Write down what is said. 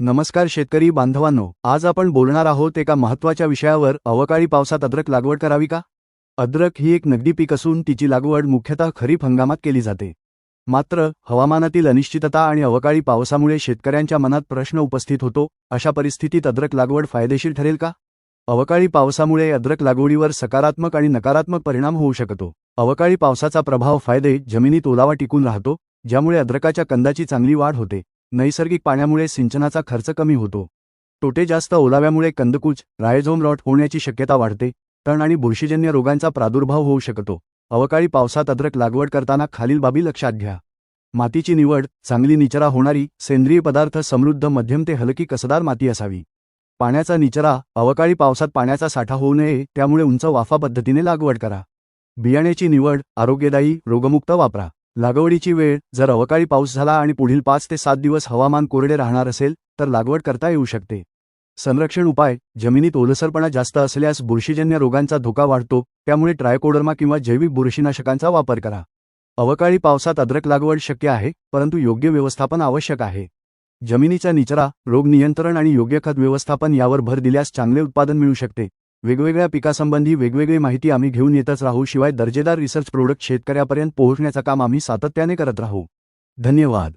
नमस्कार शेतकरी बांधवांनो आज आपण बोलणार आहोत एका महत्त्वाच्या विषयावर अवकाळी पावसात अद्रक लागवड करावी का? अद्रक ही एक नगदी पीक असून तिची लागवड मुख्यतः खरीप हंगामात केली जाते. मात्र हवामानातील अनिश्चितता आणि अवकाळी पावसामुळे शेतकऱ्यांच्या मनात प्रश्न उपस्थित होतो अशा परिस्थितीत अद्रक लागवड फायदेशीर ठरेल का? अवकाळी पावसामुळे अद्रक लागवडीवर सकारात्मक आणि नकारात्मक परिणाम होऊ शकतो. अवकाळी पावसाचा प्रभाव फायदे जमिनीत ओलावा टिकून राहतो ज्यामुळे अद्रकाच्या कंदाची चांगली वाढ होते. नैसर्गिक पाण्यामुळे सिंचनाचा खर्च कमी होतो. तोटे जास्त ओलाव्यामुळे कंदकूच रायझोम रॉट होण्याची शक्यता वाढते. तण आणि बुरशीजन्य रोगांचा प्रादुर्भाव होऊ शकतो. अवकाळी पावसात अद्रक लागवड करताना खालील बाबी लक्षात घ्या. मातीची निवड चांगली निचरा होणारी सेंद्रिय पदार्थ समृद्ध मध्यम ते हलकी कसदार माती असावी. पाण्याचा निचरा अवकाळी पावसात पाण्याचा साठा होऊ नये त्यामुळे उंच वाफा पद्धतीने लागवड करा. बियाण्याची निवड आरोग्यदायी रोगमुक्त वापरा. लागवडीची वेळ जर अवकाळी पाऊस झाला आणि पुढील पाच ते सात दिवस हवामान कोरडे राहणार असेल तर लागवड करता येऊ शकते. संरक्षण उपाय जमिनीत ओलसरपणा जास्त असल्यास बुरशीजन्य रोगांचा धोका वाढतो त्यामुळे ट्रायकोडर्मा किंवा जैविक बुरशीनाशकांचा वापर करा. अवकाळी पावसात अद्रक लागवड शक्य आहे परंतु योग्य व्यवस्थापन आवश्यक आहे. जमिनीचा निचरा रोग नियंत्रण आणि योग्य खत व्यवस्थापन यावर भर दिल्यास चांगले उत्पादन मिळू शकते. वेगवेगळ्या पिकासंबंधी वेगवेगळी माहिती आम्ही घेऊन येतच राहू शिवाय दर्जेदार रिसर्च प्रोडक्ट शेतकऱ्यापर्यंत पोहोचण्याचं काम आम्ही सातत्याने करत राहू. धन्यवाद.